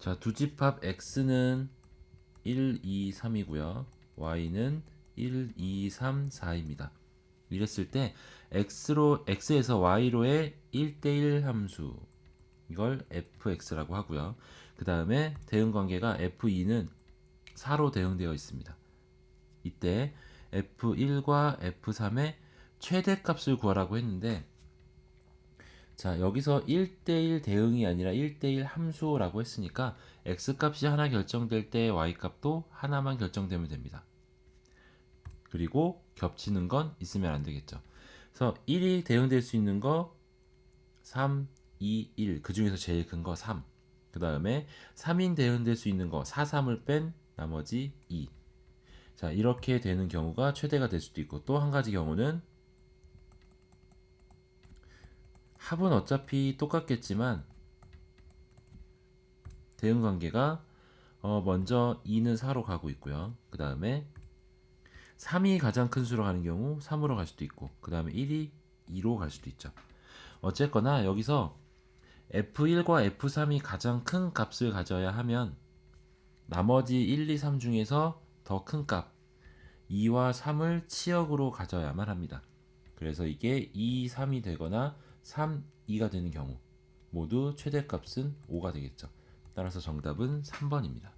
자, 두 집합 x는 1, 2, 3이고요. y는 1, 2, 3, 4입니다. 이랬을 때 x로 x에서 y로의 1대1 함수 이걸 fx라고 하고요. 그 다음에 대응 관계가 f2는 4로 대응되어 있습니다. 이때 f1과 f3의 최대값을 구하라고 했는데 자 여기서 1대1 대응이 아니라 1대1 함수라고 했으니까 x값이 하나 결정될 때 y값도 하나만 결정되면 됩니다. 그리고 겹치는 건 있으면 안 되겠죠. 그래서 1이 대응될 수 있는 거 3, 2, 1. 그 중에서 제일 큰 거 3. 그 다음에 3인 대응될 수 있는 거 4, 3을 뺀 나머지 2. 자, 이렇게 되는 경우가 최대가 될 수도 있고 또 한 가지 경우는 합은 어차피 똑같겠지만 대응 관계가 어, 먼저 2는 4로 가고 있고요. 그 다음에 3이 가장 큰 수로 가는 경우 3으로 갈 수도 있고 그 다음에 1이 2로 갈 수도 있죠. 어쨌거나 여기서 F1과 F3이 가장 큰 값을 가져야 하면 나머지 1, 2, 3 중에서 더 큰 값 2와 3을 치역으로 가져야만 합니다. 그래서 이게 2, 3이 되거나 3, 2가 되는 경우 모두 최대값은 5가 되겠죠. 따라서 정답은 3번입니다.